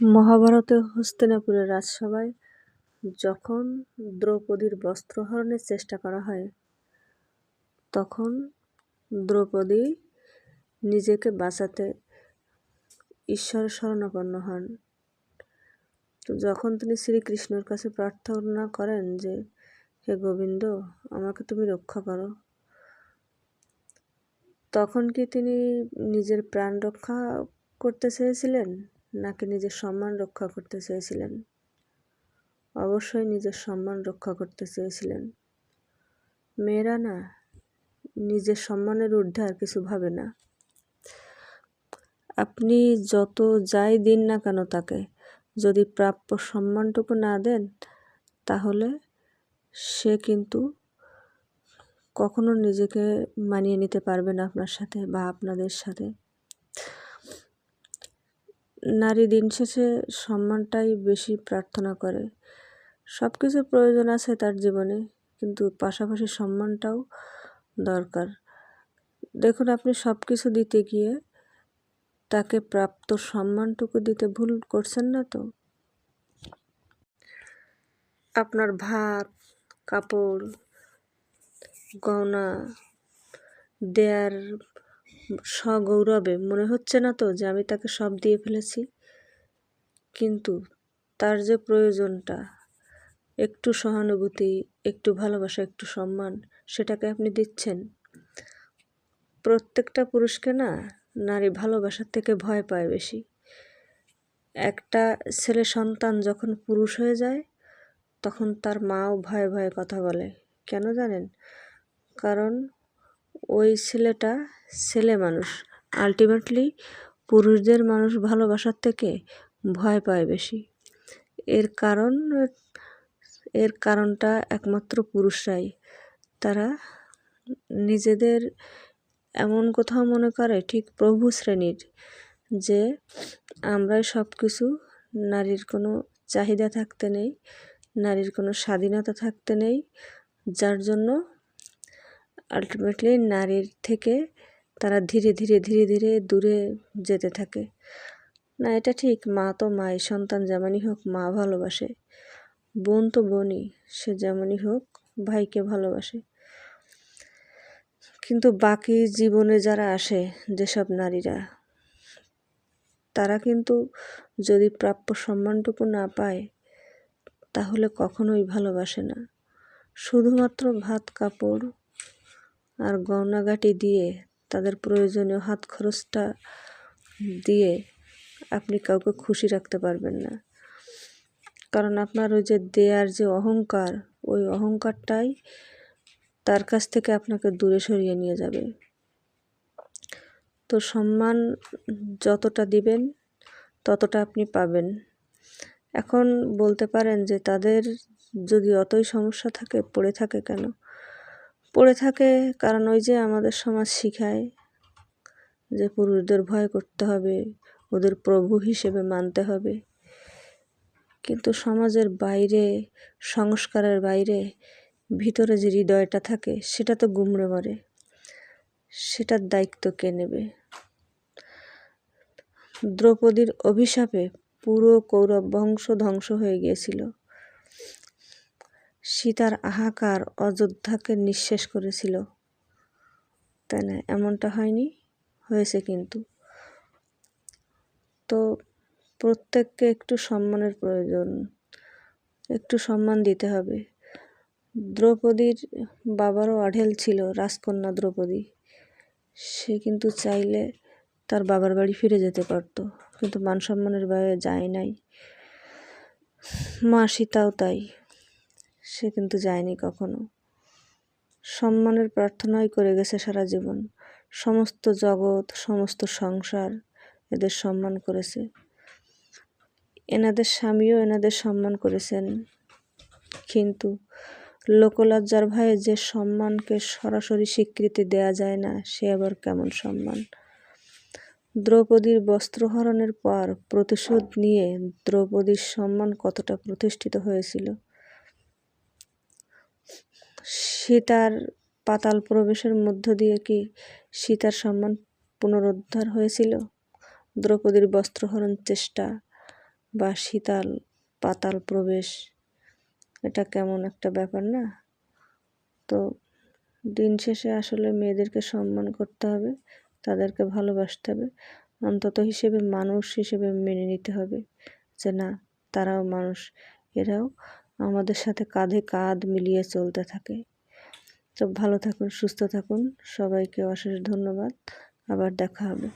মহাভারতে হস্তিনাপুরের রাজসভায় যখন দ্রৌপদীর বস্ত্রহরণের চেষ্টা করা হয়, তখন দ্রৌপদী নিজেকে বাঁচাতে ঈশ্বরের শরণাপন্ন হন। তো যখন তিনি শ্রীকৃষ্ণের কাছে প্রার্থনা করেন যে, হে গোবিন্দ, আমাকে তুমি রক্ষা করো, তখন কি তিনি নিজের প্রাণ রক্ষা করতে চেয়েছিলেন? নাকি নিজের সম্মান রক্ষা করতে চেয়েছিলেন? অবশ্যই নিজের সম্মান রক্ষা করতে চেয়েছিলেন। মেয়েরা না, নিজের সম্মানের ঊর্ধ্বে আর কিছু ভাবে না। আপনি যত যাই দিন না কেন তাকে, যদি প্রাপ্য সম্মানটুকু না দেন, তাহলে সে কিন্তু কখনো নিজেকে মানিয়ে নিতে পারবে না আপনার সাথে বা আপনাদের সাথে। নারী দিন শেষে সম্মানটাই বেশি প্রার্থনা করে। সব কিছু প্রয়োজন আছে তার জীবনে, কিন্তু পাশাপাশি সম্মানটাও দরকার। দেখুন, আপনি সব কিছু দিতে গিয়ে তাকে প্রাপ্ত সম্মানটুকু দিতে ভুল করছেন না তো? আপনার ভাত কাপড়, গহনা, দেয়ার সগৌরবে। মনে হচ্ছে না তো যে আমি তাকে সব দিয়ে ফেলেছি? কিন্তু তার যে প্রয়োজনটা, একটু সহানুভূতি, একটু ভালোবাসা, একটু সম্মান, সেটাকে আপনি দিচ্ছেন? প্রত্যেকটা পুরুষকে না নারী ভালোবাসার থেকে ভয় পায় বেশি। একটা ছেলে সন্তান যখন পুরুষ হয়ে যায়, তখন তার মাও ভয়ে ভয়ে কথা বলে। কেন জানেন? কারণ ওই ছেলেটা ছেলে মানুষ। আলটিমেটলি পুরুষদের মানুষ ভালোবাসার থেকে ভয় পায় বেশি। এর কারণ, এর কারণটা একমাত্র পুরুষরাই। তারা নিজেদের এমন কোথাও মনে করে ঠিক প্রভু শ্রেণির যে আমরাই সব কিছু নারীর কোনো চাহিদা থাকতে নেই, নারীর কোনো স্বাধীনতা থাকতে নেই, যার জন্য আলটিমেটলি নারীর থেকে তারা ধীরে ধীরে ধীরে ধীরে দূরে যেতে থাকে। না, এটা ঠিক, মা তো মাই, সন্তান যেমনই হোক, মা ভালোবাসে। বোন তো বোনই, সে যেমনই হোক, ভাইকে ভালোবাসে। কিন্তু বাকি জীবনে যারা আসে যেসব নারীরা, তারা কিন্তু যদি প্রাপ্য সম্মানটুকু না পায়, তাহলে কখনোই ভালোবাসে না। শুধুমাত্র ভাত, কাপড় আর গহনাগাটি দিয়ে তাদের প্রয়োজনীয় হাত খরচটা দিয়ে আপনি কাউকে খুশি রাখতে পারবেন না। কারণ আপনার ওই যে দেয়ার যে অহংকার, ওই অহংকারটাই তার কাছ থেকে আপনাকে দূরে সরিয়ে নিয়ে যাবে। তো সম্মান যতটা দিবেন, ততটা আপনি পাবেন। এখন বলতে পারেন যে তাদের যদি অতই সমস্যা থাকে, পড়ে থাকে কেন? পড়ে থাকে, কারণ ওই যে আমাদের সমাজ শিখায় যে পুরুষদের ভয় করতে হবে, ওদের প্রভু হিসেবে মানতে হবে। কিন্তু সমাজের বাইরে, সংস্কারের বাইরে, ভিতরে যে হৃদয়টা থাকে, সেটা তো গুমড়ে মরে। সেটার দায়িত্ব কে নেবে? দ্রৌপদীর অভিশাপে পুরো কৌরব বংশ ধ্বংস হয়ে গিয়েছিল। সীতার আহাকার অযোধ্যাকে নিঃশেষ করেছিল। তাই না? এমনটা হয়নি? হয়েছে কিন্তু। তো প্রত্যেককে একটু সম্মানের প্রয়োজন, একটু সম্মান দিতে হবে। দ্রৌপদীর বাবারও আঢেল ছিল, রাজকন্যা দ্রৌপদী। সে কিন্তু চাইলে তার বাবার বাড়ি ফিরে যেতে পারত, কিন্তু মান সম্মানের বাইরে যায় নাই। মা সীতাও তাই। সে কিন্তু যায়নি কখনো। সম্মানের প্রার্থনাই করে গেছে সারা জীবন। সমস্ত জগৎ, সমস্ত সংসার এদের সম্মান করেছে। এনাদের স্বামীও এনাদের সম্মান করেছেন। কিন্তু লোকলজ্জার ভয়ে যে সম্মানকে সরাসরি স্বীকৃতি দেয়া যায় না, সে আবার কেমন সম্মান? দ্রৌপদীর বস্ত্রহরণের পর প্রতিশোধ নিয়ে দ্রৌপদীর সম্মান কতটা প্রতিষ্ঠিত হয়েছিল সীতার পাতাল প্রবেশের মধ্য দিয়ে কি সীতার সম্মান পুনরুদ্ধার হয়েছিল? দ্রৌপদীর বস্ত্রহরণ চেষ্টা বা শীতাল পাতাল প্রবেশ, এটা কেমন একটা ব্যাপার না? তো দিন শেষে আসলে মেয়েদেরকে সম্মান করতে হবে, তাদেরকে ভালোবাসতে হবে, অন্তত হিসেবে মানুষ হিসেবে মেনে নিতে হবে যে না, তারাও মানুষ, এরাও আমাদের সাথে কাঁধে কাঁধ মিলিয়ে চলতে থাকে। তো ভালো থাকুন, সুস্থ থাকুন। সবাইকে অশেষ ধন্যবাদ। আবার দেখা হবে।